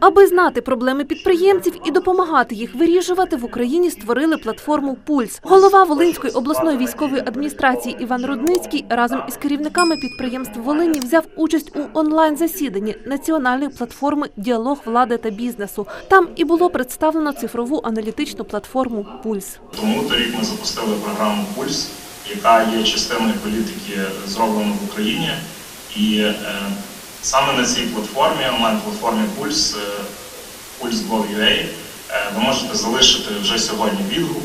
Аби знати проблеми підприємців і допомагати їх вирішувати, в Україні створили платформу Пульс. Голова Волинської обласної військової адміністрації Іван Рудницький разом із керівниками підприємств Волині взяв участь у онлайн засіданні національної платформи Діалог влади та бізнесу. Там і було представлено цифрову аналітичну платформу Пульс. Тому торік ми запустили програму Пульс, яка є частиною політики зроблено в Україні. І е, саме на цій платформі, онлайн-платформі Пульс, е, Pulse.gov.ua, е, ви можете залишити вже сьогодні відгук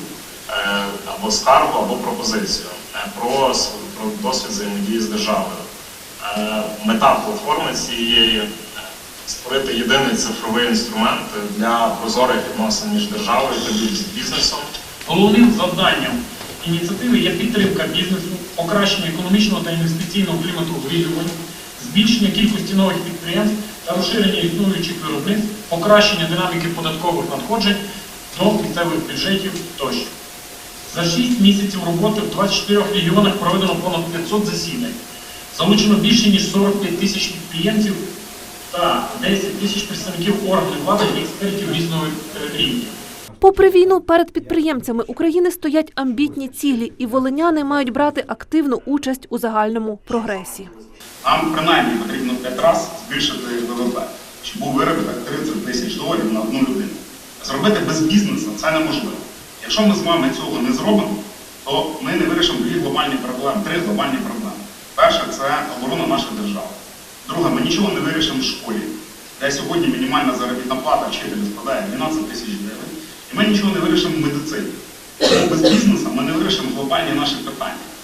е, або скаргу, або пропозицію про, досвід взаємодії з державою. Мета платформи цієї створити єдиний цифровий інструмент для прозорих відносин між державою та бізнесом. Головним завданням ініціативи є підтримка бізнесу, покращення економічного та інвестиційного клімату вирішувань, збільшення кількості нових підприємств та розширення існуючих виробництв, покращення динаміки податкових надходжень до місцевих бюджетів тощо. За 6 місяців роботи в 24 регіонах проведено понад 500 засідань. Залучено більше ніж 45 тисяч підприємців та 10 тисяч представників органів влади і експертів різного е, рівня. Попри війну, перед підприємцями України стоять амбітні цілі, і волиняни мають брати активну участь у загальному прогресі. Нам принаймні потрібно 5 разів збільшити ВВП, щоб був виробіток 30 тисяч доларів на одну людину. Зробити без бізнесу це неможливо. Якщо ми з вами цього не зробимо, то ми не вирішимо дві глобальні проблеми, три глобальні проблеми. Перша це оборона нашої держави. Друге, ми нічого не вирішимо в школі, де сьогодні мінімальна заробітна плата вчителя складає 12 тисяч гривень. Ми нічого не вирішимо в медицині. Без бізнесу ми не вирішимо глобальні наші питання.